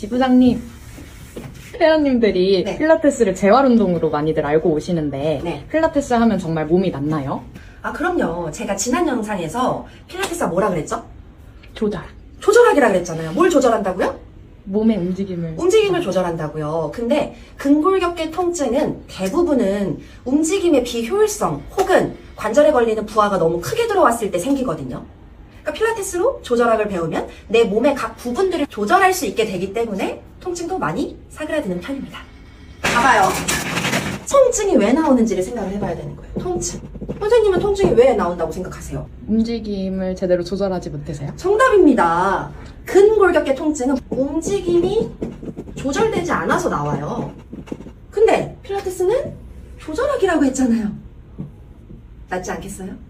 지부장님, 회원님들이 네. 필라테스를 재활 운동으로 많이들 알고 오시는데 네. 필라테스 하면 정말 몸이 낫나요? 아, 그럼요. 제가 지난 영상에서 필라테스가 뭐라 그랬죠? 조절. 조절하기라 그랬잖아요. 뭘 조절한다고요? 몸의 움직임을. 움직임을 조절한다고요. 근데 근골격계 통증은 대부분은 움직임의 비효율성 혹은 관절에 걸리는 부하가 너무 크게 들어왔을 때 생기거든요. 그러니까 필라테스로 조절학을 배우면 내 몸의 각 부분들을 조절할 수 있게 되기 때문에 통증도 많이 사그라드는 편입니다. 봐봐요. 통증이 왜 나오는지를 생각을 해봐야 되는 거예요. 통증. 선생님은 통증이 왜 나온다고 생각하세요? 움직임을 제대로 조절하지 못해서요? 정답입니다. 근골격계 통증은 움직임이 조절되지 않아서 나와요. 근데 필라테스는 조절하기라고 했잖아요. 낫지 않겠어요?